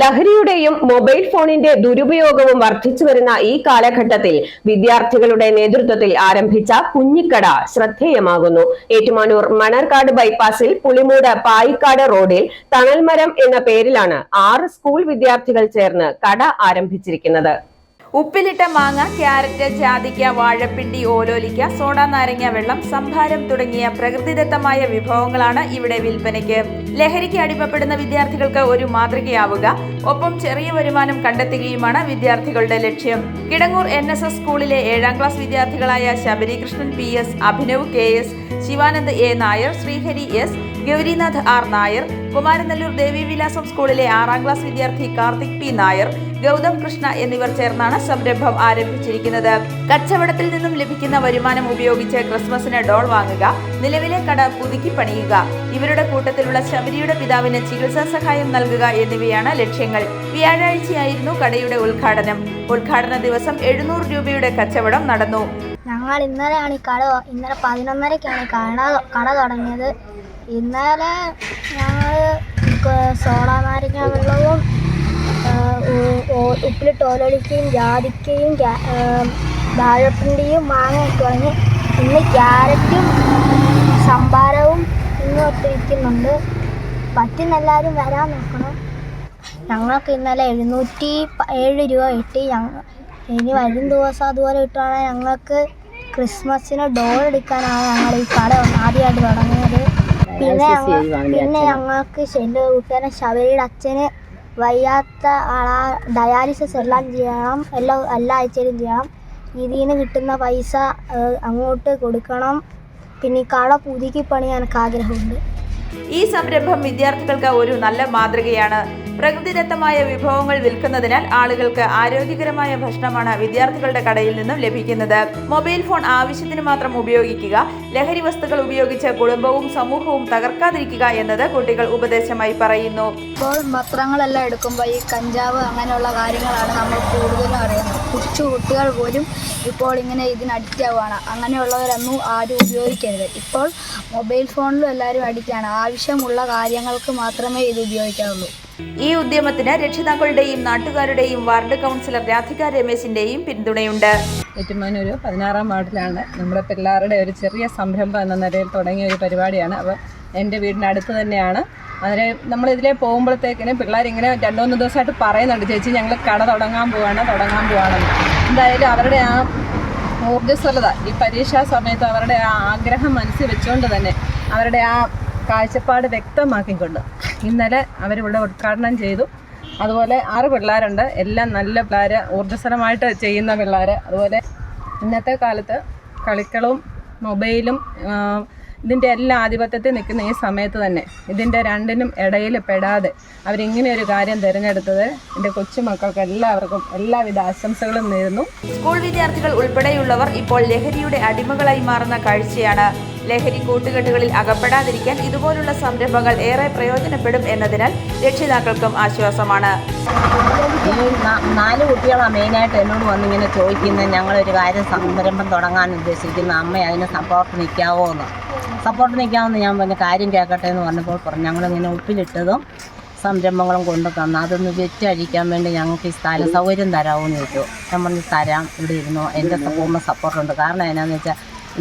ലഹരിയുടെയും mobile ഫോണിന്റെ ദുരുപയോഗവും വർദ്ധിച്ചു വരുന്ന ഈ കാലഘട്ടത്തിൽ വിദ്യാർത്ഥികളുടെ നേതൃത്വത്തിൽ ആരംഭിച്ച കുഞ്ഞിക്കട ശ്രദ്ധേയമാകുന്നു. ഏറ്റുമാനൂർ മണർക്കാട് ബൈപ്പാസിൽ പുളിമൂട് പായിക്കാട് റോഡിൽ തണൽമരം എന്ന പേരിലാണ് ആറ് സ്കൂൾ വിദ്യാർത്ഥികൾ ചേർന്ന് കട ആരംഭിച്ചിരിക്കുന്നത്. ഉപ്പിലിട്ട മാങ്ങ ക്യാരറ്റ് ജാതിക്ക വാഴപ്പിണ്ടി ഓലോലിക്ക സോഡ നാരങ്ങ വെള്ളം സംഭാരം തുടങ്ങിയ പ്രകൃതിദത്തമായ വിഭവങ്ങളാണ് ഇവിടെ വിൽപ്പനയ്ക്ക്. ലഹരിക്ക് അടിമപ്പെടുന്ന വിദ്യാർത്ഥികൾക്ക് ഒരു മാതൃകയാവുക. ഒപ്പം ചെറിയ വരുമാനം കണ്ടെത്തുകയുമാണ് വിദ്യാർത്ഥികളുടെ ലക്ഷ്യം. കിടങ്ങൂർ എൻ എസ് എസ് സ്കൂളിലെ ഏഴാം class വിദ്യാർത്ഥികളായ Sabarikrishnan P S Abhinav K S Sivanand A Nair Sreehari S Gaurinath R Nair Kumaranellur Devivilasam സ്കൂളിലെ ആറാം ക്ലാസ് വിദ്യാർത്ഥി കാർത്തിക് പി നായർ ഗൗതം കൃഷ്ണ എന്നിവർ ചേർന്നാണ് സംരംഭം ആരംഭിച്ചിരിക്കുന്നത്. കച്ചവടത്തിൽ നിന്നും ലഭിക്കുന്ന വരുമാനം ഉപയോഗിച്ച് ക്രിസ്മസിന് ഡോൾ വാങ്ങുക നിലവിലെ കട പുതുക്കി പണിയുക ഇവരുടെ കൂട്ടത്തിലുള്ള ശബരിയുടെ പിതാവിന് ചികിത്സാ സഹായം നൽകുക എന്നിവയാണ് ലക്ഷ്യങ്ങൾ. വ്യാഴാഴ്ചയായിരുന്നു കടയുടെ ഉദ്ഘാടനം. ഉദ്ഘാടന ദിവസം എഴുന്നൂറ് രൂപയുടെ കച്ചവടം നടന്നു. ഞങ്ങൾ ഇന്നലെയാണ് ഈ കട ഇന്നലെ പതിനൊന്നരക്കാണ് കട കട തുടങ്ങിയത്. ഇന്നലെ ഞങ്ങൾ സോഡ നാരങ്ങ വെള്ളവും ഉപ്പിലിട്ട് ഓലൊലിക്കുകയും ജാതിക്കയും വാഴപ്പിണ്ടിയും മാങ്ങയൊക്കെ വാങ്ങി ഇന്ന് ക്യാരറ്റും സംഭാരവും ഇന്ന് ഒത്തിരിക്കുന്നുണ്ട് പറ്റുന്ന എല്ലാവരും വരാൻ നോക്കണം. ഞങ്ങൾക്ക് ഇന്നലെ എഴുന്നൂറ്റി ഏഴ് രൂപ കിട്ടി. ഞങ്ങൾ ഇനി വരും ദിവസം അതുപോലെ കിട്ടുകയാണെങ്കിൽ ഞങ്ങൾക്ക് ക്രിസ്മസിന് ഡോൾ എടുക്കാനാണ് ഞങ്ങൾ ഈ കട ആദ്യമായിട്ട് തുടങ്ങിയത്. പിന്നെ ഞങ്ങൾ പിന്നെ ഞങ്ങൾക്ക് എന്റെ കൂട്ടുകാരൻ ശബരിയുടെ അച്ഛന് വയ്യാത്ത ആളാ ഡയാലിസിസ് എല്ലാം ചെയ്യണം. എല്ലാ എല്ലാ ആഴ്ചയിലും ചെയ്യണം. ഇതിൽ നിന്ന് കിട്ടുന്ന പൈസ അങ്ങോട്ട് കൊടുക്കണം. പിന്നെ ഈ കട പുതുക്കി പണിയാൻ എനിക്ക് ആഗ്രഹമുണ്ട്. ഈ സംരംഭം വിദ്യാർത്ഥികൾക്ക് ഒരു നല്ല മാതൃകയാണ്. പ്രകൃതിദത്തമായ വിഭവങ്ങൾ വിൽക്കുന്നതിനാൽ ആളുകൾക്ക് ആരോഗ്യകരമായ ഭക്ഷണമാണ് വിദ്യാർത്ഥികളുടെ കടയിൽ നിന്നും ലഭിക്കുന്നത്. മൊബൈൽ ഫോൺ ആവശ്യത്തിന് മാത്രം ഉപയോഗിക്കുക ലഹരി വസ്തുക്കൾ ഉപയോഗിച്ച് കുടുംബവും സമൂഹവും തകർക്കാതിരിക്കുക എന്നത് കുട്ടികൾ ഉപദേശമായി പറയുന്നു. ഇപ്പോൾ പത്രങ്ങളെല്ലാം എടുക്കുമ്പോൾ ഈ കഞ്ചാവ് അങ്ങനെയുള്ള കാര്യങ്ങളാണ് നമ്മൾ കൂടുതലും കൊച്ചു കുട്ടികൾ പോലും ഇപ്പോൾ ഇങ്ങനെ ഇതിന് അഡിക്റ്റ് ആവുകയാണ് അങ്ങനെയുള്ളവരൊന്നും ആരും ഉപയോഗിക്കരുത്. ഇപ്പോൾ മൊബൈൽ ഫോണിലും എല്ലാവരും അഡിക്റ്റാണ് ആവശ്യമുള്ള കാര്യങ്ങൾക്ക് മാത്രമേ ഇത് ഉപയോഗിക്കാവുള്ളൂ. ഈ ഉദ്യമത്തിന് രക്ഷിതാക്കളുടെയും നാട്ടുകാരുടെയും വാർഡ് കൗൺസിലർ രാധിക രമേശിന്റെയും പിന്തുണയുണ്ട്. ഏറ്റുമാനൂർ പതിനാറാം വാർഡിലാണ് നമ്മുടെ പിള്ളേരുടെ ഒരു ചെറിയ സംരംഭം എന്ന നിലയിൽ തുടങ്ങിയ ഒരു പരിപാടിയാണ്. അപ്പോൾ എന്റെ വീടിന്റെ അടുത്ത് തന്നെയാണ്. അതിന് നമ്മളിതിലെ പോകുമ്പോഴത്തേക്കിന് പിള്ളേരിങ്ങനെ രണ്ടു മൂന്ന് ദിവസമായിട്ട് പറയുന്നുണ്ട് ചേച്ചി ഞങ്ങൾ കട തുടങ്ങാൻ പോവാണ് തുടങ്ങാൻ പോവാണെന്ന് എന്തായാലും അവരുടെ ആ ഊർജസ്വലത ഈ പരീക്ഷാ സമയത്ത് അവരുടെ ആ ആഗ്രഹം മനസ്സിൽ വെച്ചുകൊണ്ട് തന്നെ അവരുടെ ആ കാഴ്ചപ്പാട് വ്യക്തമാക്കിക്കൊണ്ട് ഇന്നലെ അവരിവിടെ ഉദ്ഘാടനം ചെയ്തു. അതുപോലെ ആറ് പിള്ളേരുണ്ട്. എല്ലാം നല്ല പിള്ളേർ ഊർജസ്വലമായിട്ട് ചെയ്യുന്ന പിള്ളേർ അതുപോലെ ഇന്നത്തെ കാലത്ത് കളിക്കളും മൊബൈലും ഇതിന്റെ എല്ലാ ആധിപത്യത്തിൽ നിൽക്കുന്ന ഈ സമയത്ത് തന്നെ ഇതിന്റെ രണ്ടിനും ഇടയിൽ പെടാതെ അവരിങ്ങനെ ഒരു കാര്യം തിരഞ്ഞെടുത്തത് എന്റെ കൊച്ചുമക്കൾക്ക് എല്ലാവർക്കും എല്ലാവിധ ആശംസകളും നേരുന്നു. സ്കൂൾ വിദ്യാർത്ഥികൾ ഉൾപ്പെടെയുള്ളവർ ഇപ്പോൾ ലഹരിയുടെ അടിമകളായി മാറുന്ന കാഴ്ചയാണ്. ലഹരി കൂട്ടുകെട്ടുകളിൽ അകപ്പെടാതിരിക്കാൻ ഇതുപോലുള്ള സംരംഭങ്ങൾ ഏറെ പ്രയോജനപ്പെടും എന്നതിനാൽ രക്ഷിതാക്കൾക്കും ആശ്വാസമാണ്. നാല് കുട്ടികളാണ് മെയിനായിട്ട് എന്നോട് വന്നിങ്ങനെ ചോദിക്കുന്നത് ഞങ്ങളൊരു കാര്യം സംരംഭം തുടങ്ങാൻ ഉദ്ദേശിക്കുന്ന അമ്മ അതിന് സപ്പോർട്ട് നിൽക്കാവോ എന്ന് സപ്പോർട്ട് നിൽക്കാമെന്ന് ഞാൻ പറഞ്ഞ കാര്യം കേൾക്കട്ടെ എന്ന് പറഞ്ഞപ്പോൾ പറഞ്ഞു. ഞങ്ങളിങ്ങനെ ഉപ്പിലിട്ടതും സംരംഭങ്ങളും കൊണ്ടു തന്നു. അതൊന്ന് വെച്ചഴിക്കാൻ വേണ്ടി ഞങ്ങൾക്ക് ഈ സ്ഥല സൗകര്യം തരാമോ എന്ന് ചോദിച്ചു. ഞാൻ പറഞ്ഞു തരാം. ഇവിടെ ഇരുന്നു. എന്റെ പൂർണ സപ്പോർട്ടുണ്ട്. കാരണം എന്നാന്ന് വെച്ചാൽ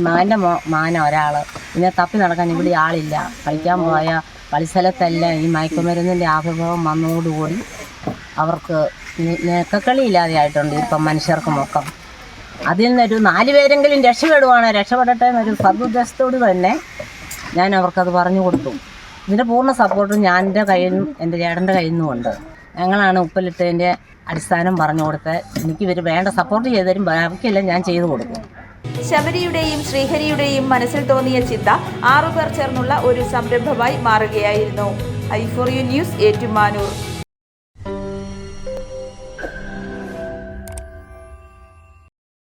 മകന്റെ മോ മാന ഒരാൾ പിന്നെ തപ്പി നടക്കാൻ ഇവിടെ ആളില്ല. കളിക്കാൻ പോയ കളിസ്ഥലത്തല്ല ഈ മയക്കുമരുന്നിന്റെ ആവിർഭാവം വന്നതോടുകൂടി അവർക്ക് ഞെക്കക്കളി ആയിട്ടുണ്ട് ഇപ്പം മനുഷ്യർക്ക് മൊത്തം അതിൽ നിന്നൊരു നാല് പേരെങ്കിലും രക്ഷപ്പെടുവാണ്? രക്ഷപ്പെടട്ടെ എന്നൊരു സദുദ്ദേശത്തോട് തന്നെ ഞാൻ അവർക്കത് പറഞ്ഞു കൊടുത്തു. ഇതിന്റെ പൂർണ സപ്പോർട്ടും ഞാൻ എന്റെ കയ്യിൽ നിന്നും എന്റെ ചേട്ടന്റെ കയ്യിൽ നിന്നും ഉണ്ട്. ഞങ്ങളാണ് ഉപ്പിലിട്ടതിന്റെ അടിസ്ഥാനം പറഞ്ഞു കൊടുത്ത് എനിക്ക് ഇവർ വേണ്ട സപ്പോർട്ട് ചെയ്തു തരും ബാക്കിയെല്ലാം ഞാൻ ചെയ്തു കൊടുക്കും. ശബരിയുടെയും ശ്രീഹരിയുടെയും മനസ്സിൽ തോന്നിയ ചിന്ത ആറുപേർ ചേർന്നുള്ള ഒരു സംരംഭമായി മാറുകയായിരുന്നു. I four you news Ettumanoor.